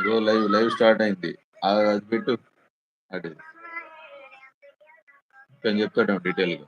ఇదిగో live live start అయింది. ఆ, అది పెట్టు. అటు. నేను చెప్తాడు డీటెయిల్గా.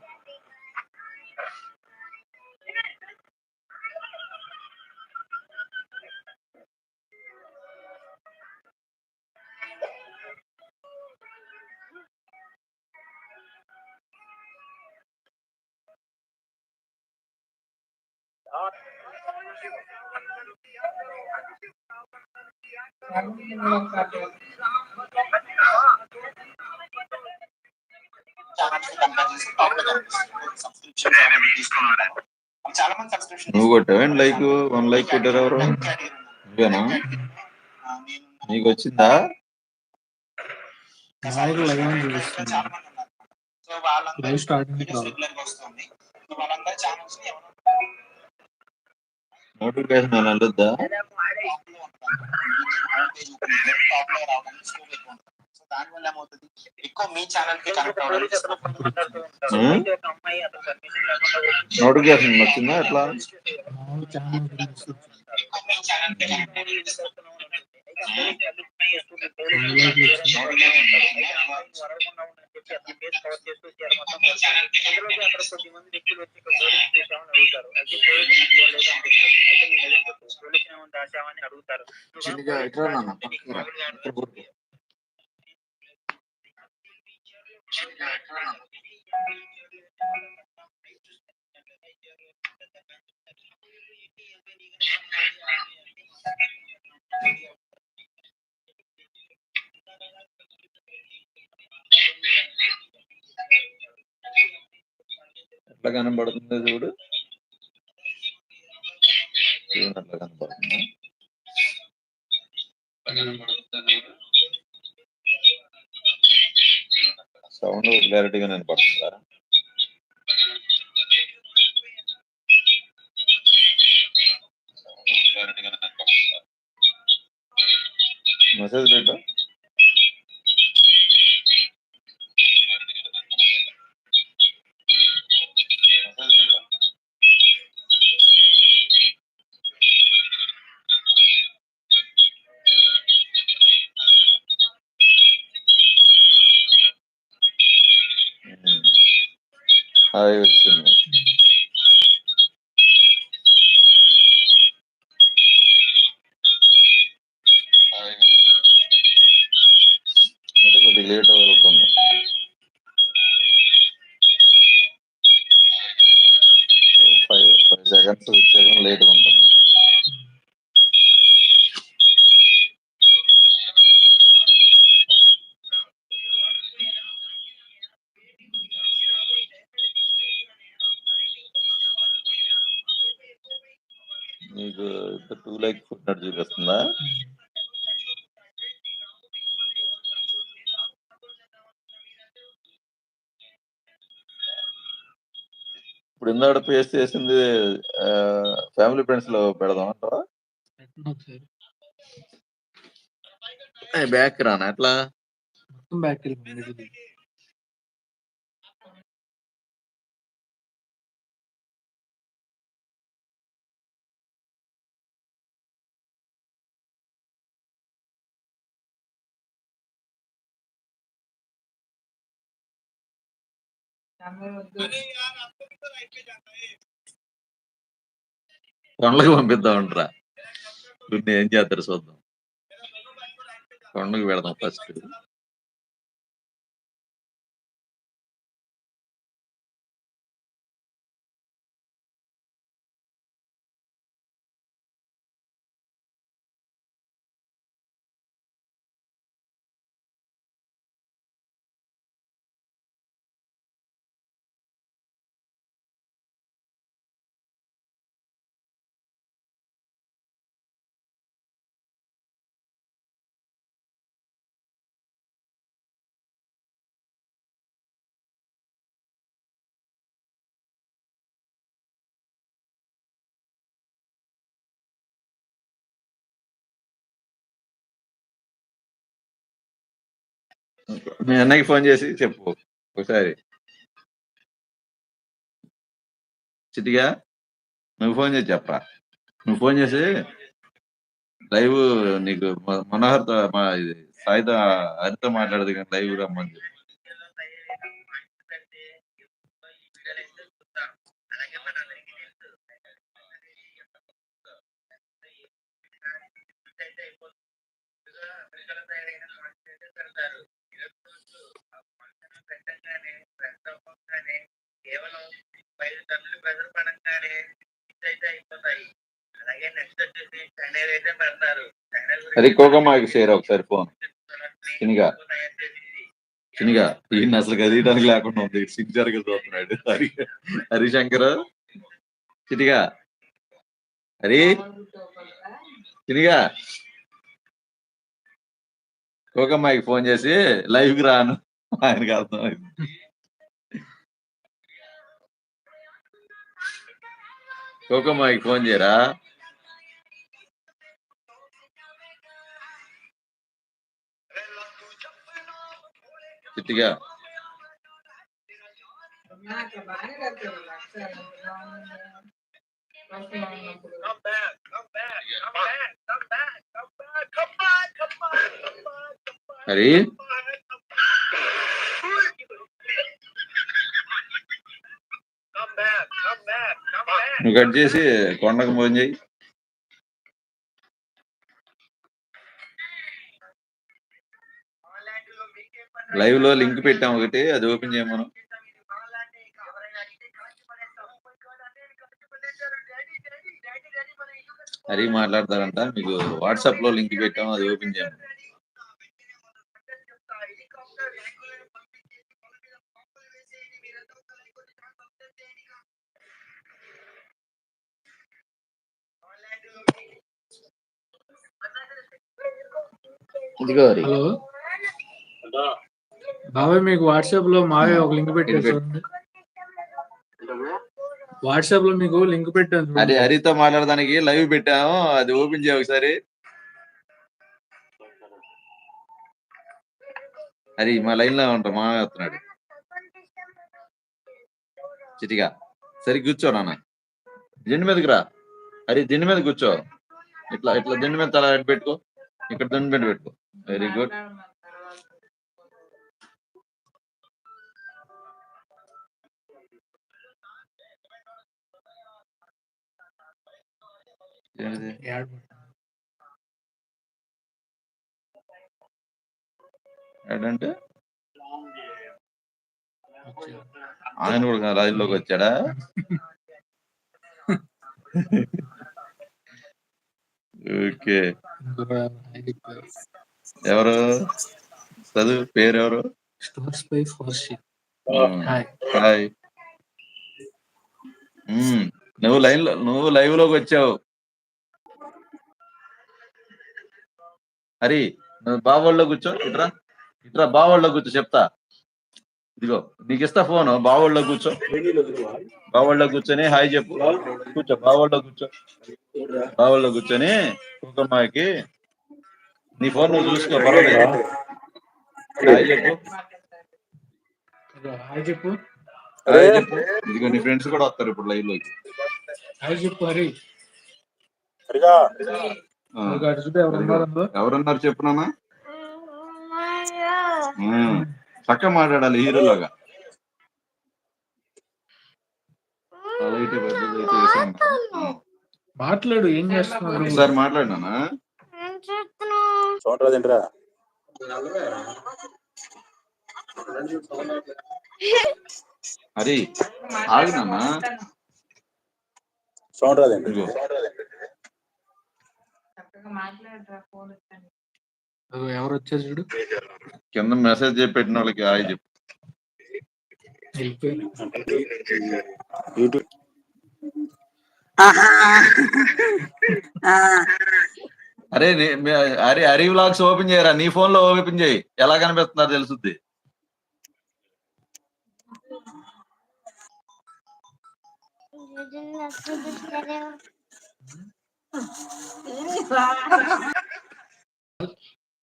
నువ్వు కొట్టావేంటి లైక్ వన్ లైక్ కొట్టారు ఎవరు? నువ్వేనా? నీకు వచ్చిందా? నోటిఫికేషన్ వెళ్ళొద్దా దాని వల్ల ఏమవుతుంది ఎక్కువ మీ ఛానల్కి కనెక్ట్ అవ్వడానికి. నోటిఫికేషన్ వచ్చిందా? ఎట్లా? మామూలు ఎట్లా కనబడుతుంది చూడు చూడు ఎట్లా కనబడుతుంది సౌండ్ క్లారిటీగా వినపడుతుందా మెసేజ్ పెట్టా. ഹായ് വെച്ചിരുന്നു ഡിലീറ്റ് കുഴപ്പമൊന്നും five five seconds six second late കൊണ്ടുവന്നു. టూ లైక్ ఫుట్నట్టు చూపిస్తుందా? ఇప్పుడు పేస్ట్ చేసింది ఫ్యామిలీ ఫ్రెండ్స్లో పెడదాం అంటావా? బ్యాక్ రానా ఎట్లా? బ్యాక్ వెళ్ళిపోయింది కొండకి పంపిద్దాం అంటారా ఏం చేస్తారు చూద్దాం. కొండకి పెడదాం ఫస్ట్. మీ అన్నకి ఫోన్ చేసి చెప్పు ఒకసారి చిటిగా నువ్వు ఫోన్ చేసి చెప్పరా నువ్వు ఫోన్ చేసి లైవ్ నీకు మ- మనోహర్తో మా ఇది సాయితో హరితో మాట్లాడదు కానీ లైవ్ రమ్మని చెప్పు. కేవలం ఐదు టన్నులు బెదర్ పడంగానే అయితే అయిపోతాయి. అలాగే నెక్స్ట్ వచ్చేసి చైనల్ అయితే పెడతారు. చైనల్ అది కోకమ్మాకి షేర్ ఒకసారి ఫోన్. చినిగా. చినిగా. ఈయన అసలు కదియడానికి లేకుండా ఉంది. సిన్సియర్గా చూస్తున్నాడు హరి హరిశంకర్. చిటిగా హరి చినిగా. కోకమ్మాయికి ఫోన్ చేసి లైవ్కి రాను. ఆయనకి అర్థమైంది. కోకమ్మాయికి ఫోన్ చేయరా చిట్టిగా అట్లా బాగానే కడతారు అక్షరాలు. అవసరం ఉన్నప్పుడు. హరి నువ్వు కట్ చేసి కొండకు భోజనం చేయి లైవ్లో లింక్ పెట్టాం ఒకటి అది ఓపెన్ చేయమను హరి మాట్లాడతారంట మీకు వాట్సాప్లో లింక్ పెట్టాము అది ఓపెన్ చేయమను ఇదిగో హలో? బాబాయ్ మీకు వాట్సాప్లో మావే ఒక లింక్ చూడండి వాట్సాప్లో మీకు లింక్ పెట్టాను. అది హరితో మాట్లాడడానికి లైవ్ పెట్టాము. అది ఓపెన్ చేయ ఒకసారి. హరి మా లైన్లో ఉంటాం మా వస్తున్నాడు. చిటిగా సరి కూర్చో నాన్న. దిండు మీదకి రా. హరి దిండు మీద కూర్చో. ఇట్లా ఇట్లా దిండు మీద తల పెట్టుకో. ఇక్కడ దిండు మీద పెట్టుకో. Very good. ఆయన కూడా లైవ్లోకి వచ్చాడా ఓకే. ఎవరు? చదువు పేరు ఎవరు స్టోర్స్ ఉమ్, హాయ్. హాయ్ నువ్వు లైన్లో నువ్వు లైవ్లోకి వచ్చావు. హరి నువ్వు బావోళ్ళలో కూర్చో ఇట్రా. ఇట్రా బావోళ్ళలో కూర్చో చెప్తా. ఇదిగో నీకు ఇస్తా ఫోన్ బావోళ్ళలో కూర్చో. బావోళ్ళలో కూర్చొని హాయ్ చెప్పు. కూర్చో బావోళ్ళలో కూర్చో. బావోళ్ళలో కూర్చొని కుక్కమ్మాయికి నీ ఫోన్ నువ్వు చూసుకో పర్వాలేదు. హాయ్ చెప్పు. హాయ్ చెప్పు. ఇదిగో నీ ఫ్రెండ్స్ కూడా వస్తారు ఇప్పుడు లైవ్లోకి. హాయ్ చెప్పు హరి. ఎవరున్నారు చెప్పు నాన్న? ఉమ్, చక్కగా మాట్లాడాలి హీరోలాగా. మాట్లాడు ఏం చేస్తున్నారు ఒకసారి మాట్లాడినానా సౌండ్ రాదేంట్రా హరి ఆగినానా సౌండ్ ఇదిగో. ఎవరు వచ్చారు చూడు? కింద మెసేజ్ చెప్పి పెట్టిన వాళ్ళకి హాయ్ చెప్పు. వెళ్ళిపోయి యూట్యూబ్. అరే నీ- అరే హరి వ్లాగ్స్ ఓపెన్ చేయరా? నీ ఫోన్లో ఓపెన్ చేయి. ఎలా కనిపిస్తున్నారు తెలుసుద్ది?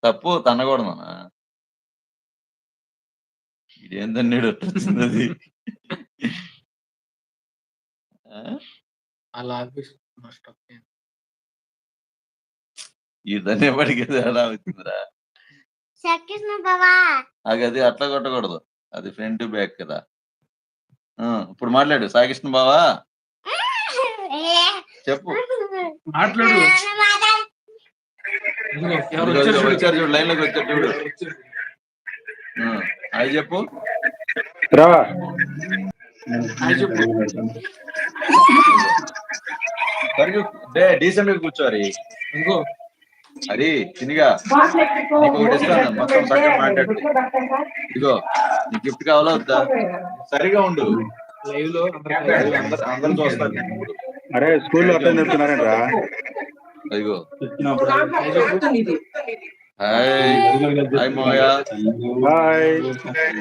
తప్పు తన్నకూడదు ఇదేందండి వచ్చింది అది? అలా ఈ ధన్యవాడికి ఎలా బాబా అది అది అట్లా కొట్టకూడదు. అది ఫ్రంట్ బ్యాక్ కదా. ఆ, ఇప్పుడు మాట్లాడు. సాగిష్ణ బావా చెప్పు. మాట్లాడు. వచ్చారు చూడు. లైన్లోకి వచ్చారు చూడు. అది చెప్పు. రా. హాయ్ చెప్పు. సరిగ్గా డే డీసెంట్గా కూర్చోరి ఇదిగో అది నీకు ఒకటి ఇస్తాను మొత్తం సగం మాట్లాడు ఇదిగో నీ గిఫ్ట్ కావాలా వద్దా? సరిగా ఉండు. లైవ్లో అందరూ అది అందరు అందరు చూస్తారు. అరే స్కూల్లో అర్థం చెప్తున్నారేంట్రా అదిగో. హాయ్. మోయా.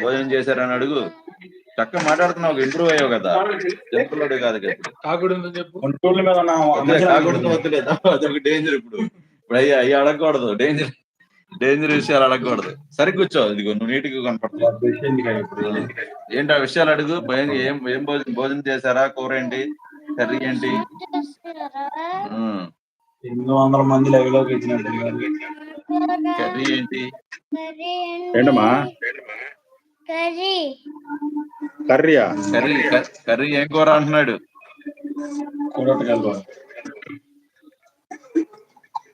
భోజనం చేశారని అడుగు. చక్కగా మాట్లాడుతున్నావు ఇంప్రూవ్ అయ్యావు కదా. చెప్పులోడు కాదు కదా. కాకుడు చెప్పు. వద్దులే, కాకూడదు వద్దులేదు అదొక డేంజర్ ఇప్పుడు. ఇప్పుడు అయ్యి అయ్యి అడగకూడదు. డేంజర్ డేంజర్ విషయాలు అడగకూడదు. సరి కూర్చో ఇదిగో నువ్వు నీట్గా కనపడుతుంది ఏంటి ఆ విషయాలు అడుగు? భోజనం ఏం ఏం భోజనం భోజనం చేశారా? కూర ఏంటి? కర్రీ ఏంటి? ఎనిమిది వందల మంది లైవ్లోకి ఇచ్చినట్టు కర్రీ ఏంటి? ఏంటమ్మా? కర్రీ. కర్రీయా? కర్రీ కర్రీ ఏం కూర అంటున్నాడు?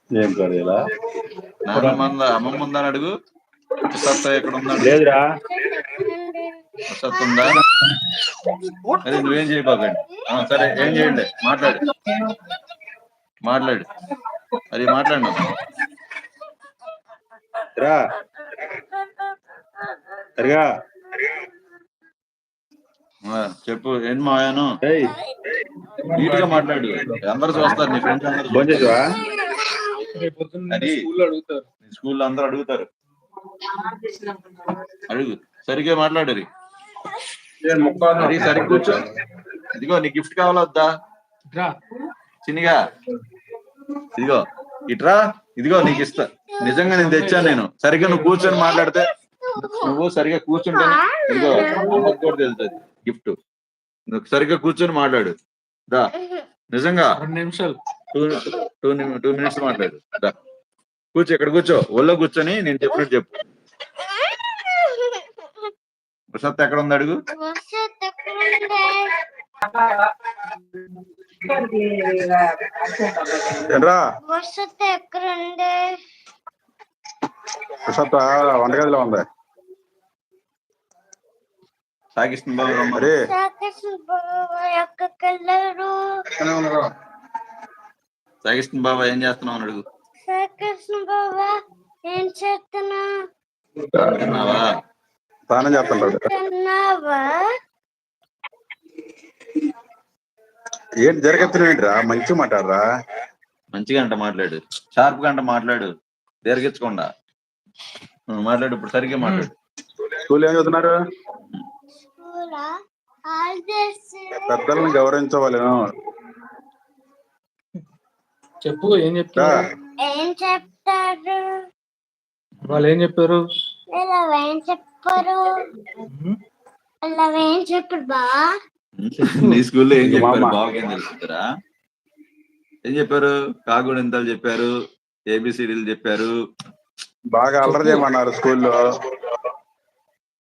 ఏం నాన్నమ్మ ఉందా అమ్మమ్మ ఉందా అడుగు. సత్తా ఎక్కడ ఉందా లేదురా. సత్తు ఉందా? అదే నువ్వేం చేయబాకండి. సరే ఏం చేయండి? మాట్లాడు. మాట్లాడు. అది మాట్లాడు. రా. సరిగా. చెప్పు ఏం మాయాను నీట్గా మాట్లాడు. అందరు చూస్తారు నీ ఫ్రెండ్స్ అందరు ఫోన్ చేసావా రేపు పొద్దున్న అది- స్కూల్లో స్కూల్లో అందరు అడుగుతారు. అడుగు. సరిగ్గా మాట్లాడు రీ. అది సరిగ్గా కూర్చో. ఇదిగో నీ గిఫ్ట్ కావాలా వద్దా? రా. చిన్నగా. ఇదిగో ఇట్రా. ఇదిగో నీకు ఇస్తా. నిజంగా నేను తెచ్చాను నేను. సరిగ్గా నువ్వు కూర్చొని మాట్లాడితే నువ్వు సరిగ్గా కూర్చుంటే ఇదిగో అమ్మకు కూడా తెలుస్తుంది. గిఫ్ట్. నువ్వు సరిగ్గా కూర్చొని మాట్లాడు. దా నిజంగా. రెండు నిమిషాలు. టూ టూ టూ మినిట్స్ మాట్లాడు. కూర్చో ఇక్కడ కూర్చో. ఒళ్ళో కూర్చొని నేను చెప్పినట్టు చెప్పు. ప్రసాద్ ఎక్కడ ఉంది అడుగు వంటగదిలో ఉంది. సాగిస్తుంది బాబు. మరి? శ్రీకృష్ణ బాబా ఏం చేస్తున్నావు అడుగు. శ్రీకృష్ణ బాబా ఏం చేస్తున్నా స్నానం ఏంటి జరగత్తున్నావు ఏంట్రా? మంచి మాట్లాడరా? మంచిగా అంట మాట్లాడు. షార్ప్గా అంట మాట్లాడు. దీర్ఘించకుండా. మాట్లాడు ఇప్పుడు సరిగ్గా మాట్లాడు. స్కూల్ ఏం చదువుతున్నారు? పెద్దలను గౌరవించవాలి చెప్పు ఏం. చెప్తారు ఏం చెప్తారు? వాళ్ళు ఏం చెప్పారు? ఏం చెప్పరు? ఏం చెప్పరు బా? నీ స్కూల్లో ఏం చెప్పారు? మామ. బాబుకి ఏం చెప్పారు? కాగుడు ఎంతలు చెప్పారు? ఏబిసిడీలు చెప్పారు? బాగా అల్లరి చేయమన్నారు స్కూల్లో.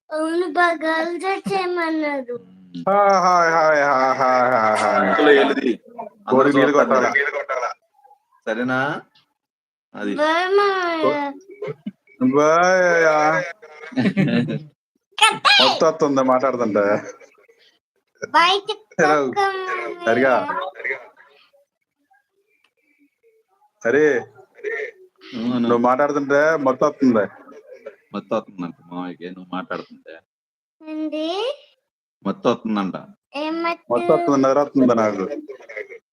అవును బాగా అలజడి చేయమన్నారు. Hi hi hi hi hi hi సరేనా? అది. మొత్తం వస్తుంది మాట్లాడుతుంటే సరిగా. సరే. నువ్వు మాట్లాడుతుంటే మొత్తం వస్తుంది మొత్తం వస్తుందంట మామయ్యకి నువ్వు మాట్లాడుతుంటే. మొత్తం వస్తుందంట మొత్తం? వస్తుంది నాకు.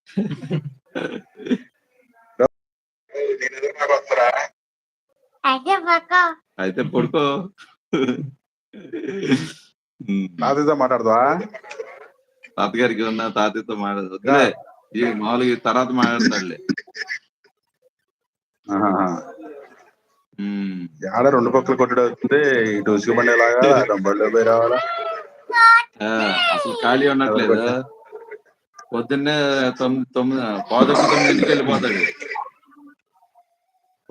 అదే పక్క అయితే పడుకో. తాతయ్యతో మాట్లాడతావా తాతగారికి ఉన్న తాతయ్యతో మాట్లాడు వద్దులే. ఈ మామూలుగా తర్వాత మాట్లాడతాడులే. ఆడ రెండు పక్కలు కొట్టడం అవుతుంది? ఇటు పోయి రావాలా? ఆ, అసలు ఖాళీ ఉండట్లేదు. పొద్దున్నే తొమ్మిది తొమ్మిది పావుదొక్క తొమ్మిదింటికి వెళ్ళిపోతాడు.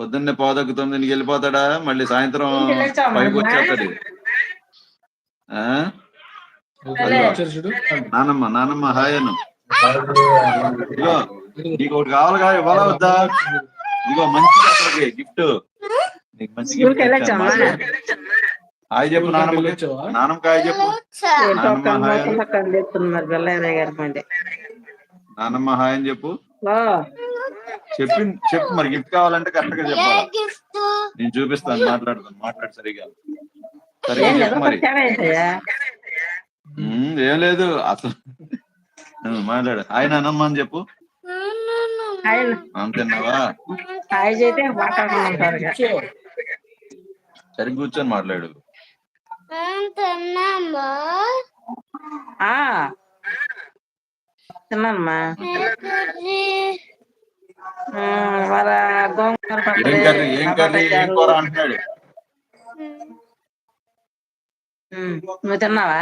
పొద్దున్నే పావుదొక్కు తొమ్మిదింటికి వెళ్ళిపోతాడా? మళ్ళీ సాయంత్రం పైకి? వచ్చేస్తాడు నానమ్మ నానమ్మ హాయ్ అను. ఇదిగో నీకు ఒకటి కావాలిగా ఇవ్వాలా వద్దా? ఇదిగో మంచి అక్కడికి గిఫ్ట్. నీకు మంచి గిఫ్ట్? హాయ్ చెప్పు నానమ్మకి వచ్చావా నానమ్మకి హాయ్ చెప్పు. నానమ్మ హాయ్ అను. నానమ్మ చెప్పు. చెప్పి చెప్పు మరి గిఫ్ట్ కావాలంటే కరెక్ట్గా ఏ చెప్పాలి? గిఫ్ట్? నేను చూపిస్తాను మాట్లాడతాను మాట్లాడు సరిగా సరిగా చెప్పు మరి. ఏం లేదు అసలు. మాట్లాడు. హాయ్ నానమ్మ అని చెప్పు. ఆయన అంతేనావా సరిగ్గా కూర్చొని మాట్లాడు. ఉమ్, వాళ్ళ గోంగూర పచ్చడి, టమాటా చారు. నువ్వు తిన్నావా?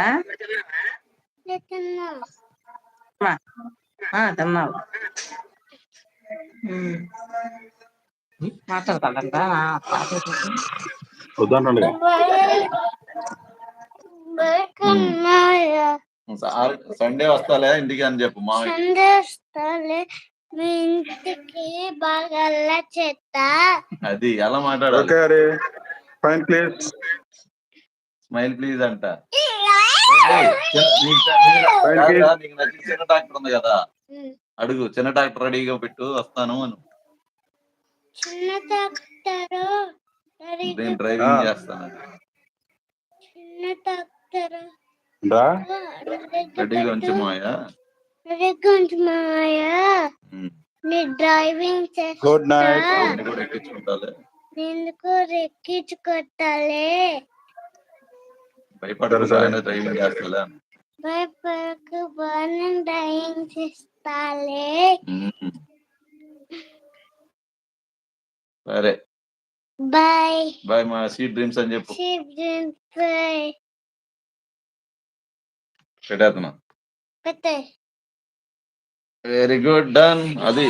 తిన్నావు. మాట్లాడతాడంట సండే వస్తాలే ఇంటికి అని చెప్పు మా సందేస్తాలే మీ ఇంటికి బాగా చెత్త. అది ఎలా మాట్లాడాలి. Okay fine please. Smile please అంట. చిన్న- నీకు- నచ్చిన ట్రాక్టర్ ఉంది కదా. అడుగు చిన్న ట్రాక్టర్ రెడీగా పెట్టు వస్తాను అని. చిన్న డాక్టరు నేను డ్రైవింగ్ చేస్తాను. చిన్న డాక్టరు రెడీగా ఉంచు మాయా కొంచెం మాయా నీ డ్రైవింగ్ గుడ్ నైట్ ఎందుకు రెక్కించు కొట్టాలి భయపడరు సరే, డ్రైవింగ్ చేస్తా భయపడకు బాగా డ్రైవింగ్ చేస్తాలే. సరే. బాయ్ బాయ్ మా డ్రీమ్స్ అని చెప్పు. బాయ్ పెట్టేస్తున్నా. పెట్టే వెరీ గుడ్ డన్ అది.